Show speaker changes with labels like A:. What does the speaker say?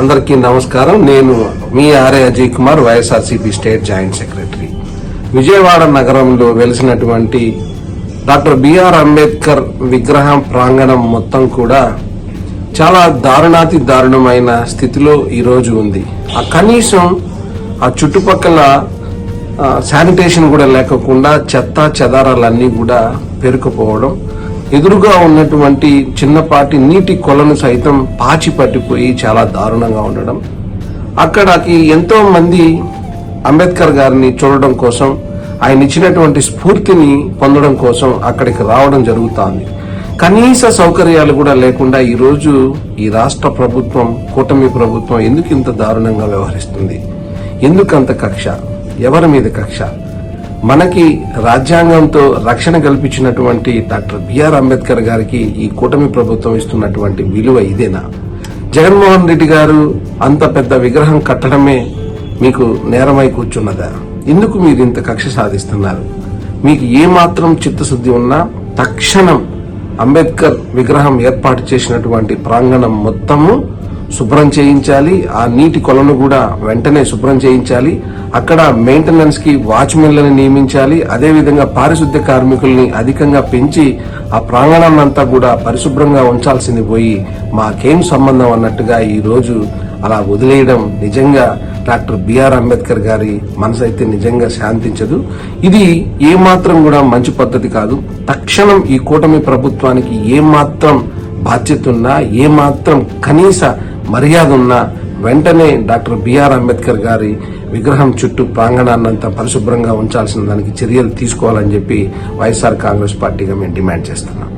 A: అందరికీ నమస్కారం. నేను మీ RA Ajay Kumar YSRCP state joint secretary. Vijayawada నగరంలో వెలిసినటువంటి డాక్టర్ బిఆర్ అంబేద్కర్ విగ్రహం ప్రాంగణం మొత్తం కూడా చాలా దారుణాతి దారుణమైన స్థితిలో ఈరోజు ఉంది. ఆ కనీసం ఆ చుట్టుపక్కల శానిటేషన్ కూడా లేకుండా చెత్త చెదారాలన్నీ కూడా పేరుకుపోవడం ఎదురుగా ఉన్నటువంటి చిన్నపాటి నీటి కొలను సైతం పాచి పట్టిపోయి చాలా దారుణంగా ఉండడం. అక్కడికి ఎంతో మంది అంబేద్కర్ గారిని చూడడం కోసం ఆయన ఇచ్చినటువంటి స్ఫూర్తిని పొందడం కోసం అక్కడికి రావడం జరుగుతోంది. కనీస సౌకర్యాలు కూడా లేకుండా ఈ రోజు ఈ రాష్ట్ర ప్రభుత్వం కూటమి ప్రభుత్వం ఎందుకు ఇంత దారుణంగా వ్యవహరిస్తుంది? ఎందుకంత కక్ష? ఎవరి మీద కక్ష? మనకి రాజ్యాంగంతో రక్షణ కల్పించినటువంటి డాక్టర్ బిఆర్ అంబేద్కర్ గారికి ఈ కూటమి ప్రభుత్వం ఇస్తున్నటువంటి విలువ ఇదేనా? జగన్మోహన్ రెడ్డి గారు అంత పెద్ద విగ్రహం కట్టడమే మీకు నేరమై కూర్చున్నదా? ఎందుకు మీరు ఇంత కక్ష సాధిస్తున్నారు? మీకు ఏ మాత్రం చిత్తశుద్ధి ఉన్నా తక్షణం అంబేద్కర్ విగ్రహం ఏర్పాటు చేసినటువంటి ప్రాంగణం మొత్తము శుభ్రం చేయించాలి. ఆ నీటి కొలను కూడా వెంటనే శుభ్రం చేయించాలి. అక్కడ మెయింటెనెన్స్కి వాచ్మెన్లను నియమించాలి. అదేవిధంగా పారిశుద్ధ్య కార్మికుల్ని అధికంగా పెంచి ఆ ప్రాంగణాన్ని అంతా కూడా పరిశుభ్రంగా ఉంచాల్సింది పోయి మాకేం సంబంధం అన్నట్టుగా ఈ రోజు అలా వదిలేయడం నిజంగా డాక్టర్ బిఆర్ అంబేద్కర్ గారి మనసు అయితే నిజంగా శాంతించదు. ఇది ఏమాత్రం కూడా మంచి పద్ధతి కాదు. తక్షణం ఈ కూటమి ప్రభుత్వానికి ఏమాత్రం బాధ్యత ఉన్నా ఏమాత్రం కనీస మర్యాద ఉన్న వెంటనే డాక్టర్ బిఆర్ అంబేద్కర్ గారి విగ్రహం చుట్టూ ప్రాంగణాన్నంతా పరిశుభ్రంగా ఉంచాల్సిన దానికి చర్యలు తీసుకోవాలని చెప్పి వైఎస్ఆర్ కాంగ్రెస్ పార్టీగా మేము డిమాండ్ చేస్తున్నాం